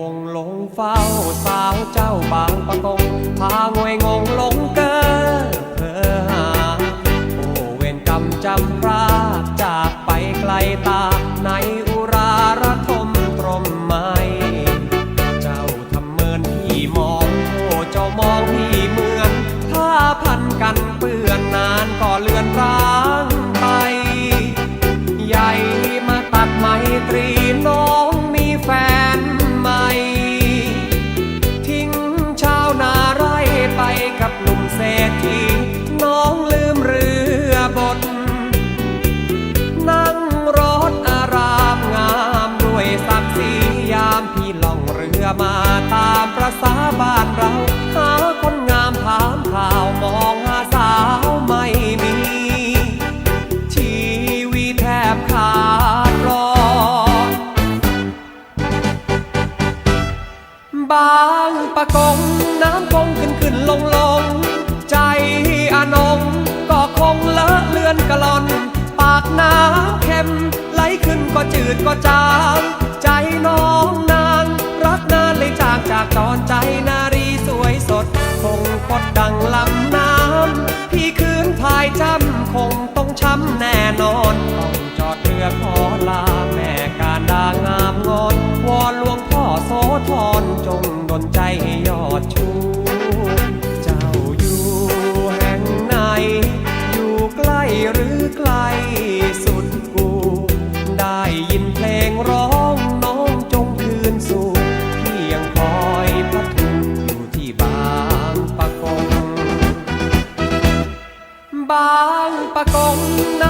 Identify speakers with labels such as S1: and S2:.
S1: วงลงเฝ้าสาวเจ้าบางประกงพางวยงงลงเกอ บางปะกงน้ำคงขึ้นขึ้นลงลง ใจอานงก็คงเลอะเลือนกะลอน ปากน้ำเค็มไหลขึ้นก็จืดก็จางใจน้องนางรักนานเลยจากจากจรใจนารีสวยสด คงกดดังลำน้ำพี่คืนพายจำคงต้องช้ำแน่นอนต้องจอดเรือขอลาแม่การดางามงอนวอนหลวง งดลใจยอดชูเจ้าอยู่แห่งไหน อยู่ใกล้หรือไกลสุดกู ได้ยินเพลงร้องน้องจงคืนสู่เพียงคอยพระทุกอยู่ที่บางปะกง บางปะกงน้ำ